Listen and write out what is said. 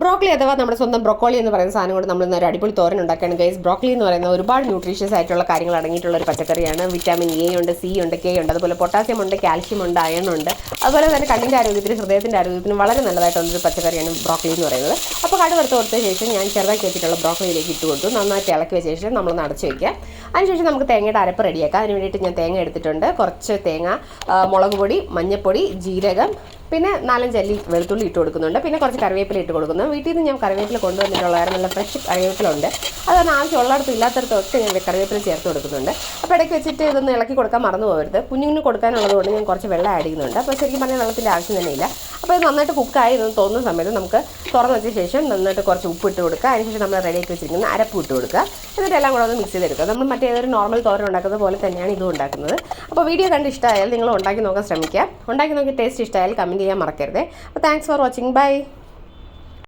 Broccoli അഥവാ നമ്മുടെ സ്വന്തം ബ്രോക്കോളി എന്ന് പറയുന്ന സാധനം കൊണ്ട് നമ്മൾ ഇന്ന് ഒരു അടിപൊളി തോരൻ ഉണ്ടാക്കുകയാണ്. ഗൈസ് ബ്രോക്കളി എന്ന് പറയുന്ന ഒരുപാട് ന്യൂട്രീഷ്യസ് ആയിട്ടുള്ള കാര്യങ്ങൾ അടങ്ങിയിട്ടുള്ള ഒരു പച്ചക്കറിയാണ്. വിറ്റാമിൻ എ ഉണ്ട് സി ഉണ്ട് കെ ഉണ്ട് അതുപോലെ പൊട്ടാസ്യം ഉണ്ട് കാൽഷ്യം ഉണ്ട് അയൺ ഉണ്ട്. അതുപോലെ തന്നെ കണ്ണിന്റെ ആരോഗ്യത്തിന് ഹൃദയത്തിന്റെ ആരോഗ്യത്തിന് വളരെ നല്ലതായിട്ടുള്ളൊരു പച്ചക്കറിയാണ് ബ്രോക്കളി എന്ന് പറയുന്നത്. അപ്പോൾ കട വറുത്ത് കൊടുത്ത ശേഷം ഞാൻ ചെറുതാക്കി വെച്ചിട്ടുള്ള ബ്രോക്കളിയിലേക്ക് ഇട്ട് കൊടുത്തു. നന്നായിട്ട് ഇളക്കി വെച്ച ശേഷം നമ്മൾ നടച്ച് വയ്ക്കുക അതിനുശേഷം നമുക്ക് തേങ്ങയുടെ അരപ്പ് റെഡിയാക്കാം അതിന് വേണ്ടിയിട്ട് ഞാൻ തേങ്ങ എടുത്തിട്ടുണ്ട്. കുറച്ച് തേങ്ങ മുളക് പൊടി മഞ്ഞൾപ്പൊടി ജീരകം പിന്നെ നാലഞ്ച് അല്ലി വെളുത്തുള്ളി ഇട്ട് കൊടുക്കുന്നുണ്ട്. പിന്നെ കുറച്ച് കറിവേപ്പില ഇട്ട് കൊടുക്കുന്നു. വീട്ടിൽ നിന്ന് ഞാൻ കറിവേപ്പില കൊണ്ടുവന്നിട്ടുള്ളതായിരുന്നു. നല്ല ഫ്രഷ് കറിവേപ്പില ഉണ്ട് അത് കാരണം ആവശ്യമുള്ളിടത്ത് ഇല്ലാത്തടത്തൊക്കെ ഞാൻ കറിവേപ്പില ചേർത്ത് കൊടുക്കുന്നുണ്ട്. അപ്പോൾ ഇടയ്ക്ക് വെച്ചിട്ട് ഇതൊന്ന് ഇളക്കി കൊടുക്കാൻ മറന്നു പോകരുത്. കുഞ്ഞുങ്ങൾ കൊടുക്കാനുള്ളത് കൊണ്ട് ഞാൻ കുറച്ച് വെള്ളം ആഡ് ചെയ്യുന്നുണ്ട്. അപ്പോൾ ശരിക്കും പറഞ്ഞാൽ വെള്ളത്തിന്റെ ആവശ്യം തന്നെ ഇല്ല. അപ്പോൾ ഇത് നന്നായിട്ട് കുക്കായി എന്ന് തോന്നുന്ന സമയത്ത് നമുക്ക് തുറന്ന് വെച്ച ശേഷം നന്നായിട്ട് കുറച്ച് ഉപ്പ് ഇട്ട് കൊടുക്കുക. അതിനുശേഷം നമ്മൾ റെഡിയാക്കി വെച്ചിരിക്കുന്ന അരപ്പ് ഇട്ട് കൊടുക്കുക. എന്നിട്ട് എല്ലാം കൂടെ ഒന്ന് മിക്സ് ചെയ്തെടുക്കുക. നമ്മൾ മറ്റേതൊരു നോർമൽ തോരൻ ഉണ്ടാക്കുന്നത് പോലെ തന്നെയാണ് ഇതും ഉണ്ടാക്കുന്നത്. അപ്പോൾ വീഡിയോ കണ്ട് ഇഷ്ടമായാൽ നിങ്ങൾ ഉണ്ടാക്കി നോക്കാൻ ശ്രമിക്കുക. ഉണ്ടാക്കി നോക്കി ടേസ്റ്റ് ഇഷ്ടമായാൽ കമന്റ് ചെയ്യാൻ മറക്കരുത്. അപ്പോൾ താങ്ക്സ് ഫോർ വാച്ചിങ് ബൈ